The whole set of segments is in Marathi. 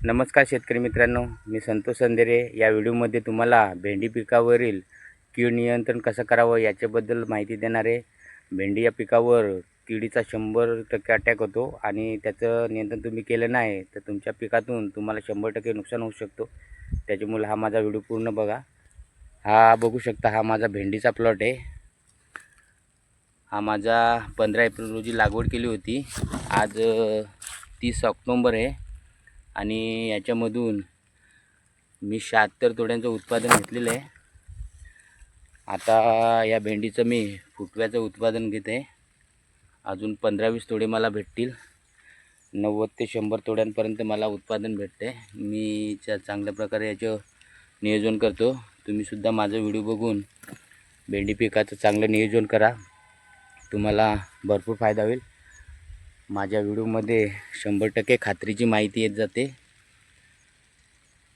नमस्कार शेतकरी मित्रांनो मी संतोष संदेरे या व्हिडिओमध्ये तुम्हाला भेंडी पिकावरील कीड नियंत्रण कसं करावं याच्याबद्दल माहिती देणार आहे. भेंडी या पिकावर किडीचा शंभर टक्के अटॅक होतो आणि त्याचं नियंत्रण तुम्ही केलं नाही तर तुमच्या पिकातून तुम्हाला शंभर टक्के नुकसान होऊ शकतो. त्याच्यामुळे हा माझा व्हिडिओ पूर्ण बघा. हा बघू शकता हा माझा भेंडीचा प्लॉट आहे. हा माझा पंधरा एप्रिल रोजी लागवड केली होती. आज तीस ऑक्टोंबर आहे. आणि याच्यामधून मी शहात्तर तोड्यांचं उत्पादन घेतलेलं आहे. आता या भेंडीचं मी फुटव्याचं उत्पादन घेते अजून पंधरा वीस तोडे मला भेटतील. नव्वद ते शंभर तोड्यांपर्यंत मला उत्पादन भेटते मी च्या चांगल्या प्रकारे याचं नियोजन करतो तुम्हीसुद्धा माझा व्हिडिओ बघून भेंडी पिकाचं चांगलं नियोजन करा. तुम्हाला भरपूर फायदा होईल. माझ्या व्हिडिओमध्ये शंभर टक्के खात्रीची माहिती येत जाते.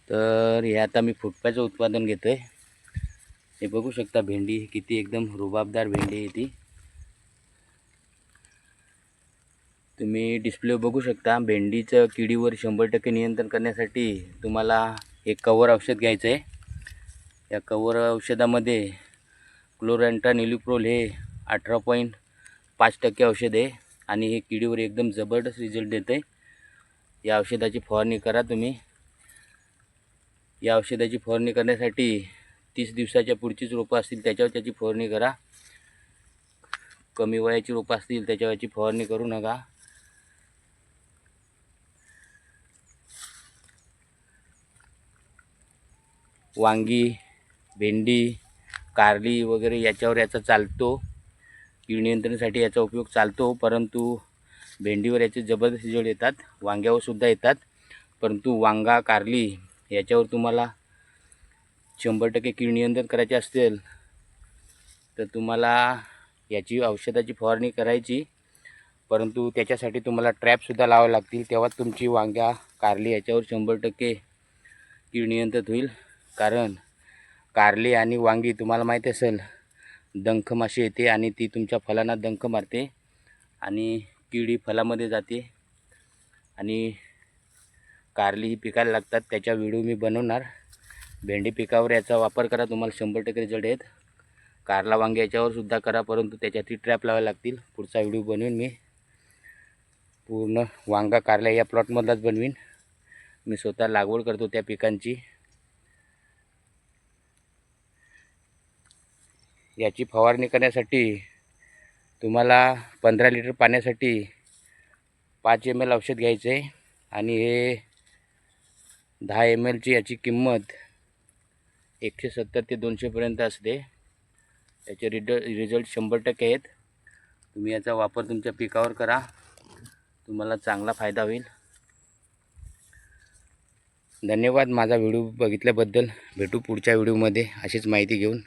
तर हे आता मी फुटप्याचं उत्पादन घेतो आहे हे बघू शकता भेंडी किती एकदम रुबाबदार भेंडी आहे ती. तुम्ही डिस्प्ले बघू शकता भेंडीचं किडीवर शंभर टक्के नियंत्रण करण्यासाठी तुम्हाला एक कवर औषध घ्यायचं आहे या कवर औषधामध्ये क्लोरॅन्ट्रा निलिप्रोल हे अठरा पॉईंट पाच टक्के औषध आहे. आणि हे किडीवर एकदम जबरदस्त रिझल्ट देतं आहे या औषधाची फवारणी करा तुम्ही. या औषधाची फवारणी करण्यासाठी तीस दिवसाच्या पुढचीच रोपं असतील त्याच्यावर त्याची फवारणी करा. कमी वयाची रोपं असतील त्याच्यावरची फवारणी करू नका. वांगी भेंडी कारली वगैरे याच्यावर याचा चालतो. कीड नियंत्रणासाठी याचा उपयोग चालतो परंतु भेंडीवर याचे जबरदस्त जोड येतात वांग्यावर सुद्धा येतात. परंतु वांगा कारली याच्यावर तुम्हाला शंभर टक्के कीड नियंत्रण करायचे असेल तर तुम्हाला याची औषधाची फवारणी करायची. परंतु त्याच्यासाठी तुम्हाला ट्रॅपसुद्धा लावावे लागतील. तेव्हा तुमची वांग्या कारली याच्यावर शंभर टक्के कीड नियंत्रित होईल. कारण कारली आणि वांगी तुम्हाला माहीत असेल डंख माशी येते आणि ती तुमच्या फलांना डंख मारते आणि किडी फलामध्ये जाते. आणि कारली ही पिकायला लागतात त्याच्या व्हिडिओ मी बनवणार. भेंडी पिकावर याचा वापर करा तुम्हाला शंभर टक्के रिझल्ट आहेत कारला वांगे याच्यावर सुद्धा करा परंतु त्याच्यातही ट्रॅप लावायला लागतील. पुढचा व्हिडिओ बनवीन मी. पूर्ण वांगा कारल्या या प्लॉटमधलाच बनवीन. मी स्वतः लागवड करतो त्या पिकांची. याची फवारणी करण्यासाठी तुम्हाला पंधरा लिटर पाण्यासाठी पाच एम एल औषध घ्यायचं आहे. आणि हे दहा एम एलची याची किंमत एकशे सत्तर ते दोनशेपर्यंत असते. याचे रिड रिझल्ट शंभर टक्के आहेत. तुम्ही याचा वापर तुमच्या पिकावर करा. तुम्हाला चांगला फायदा होईल. धन्यवाद माझा व्हिडिओ बघितल्याबद्दल. भेटू पुढच्या व्हिडिओमध्ये अशीच माहिती घेऊन.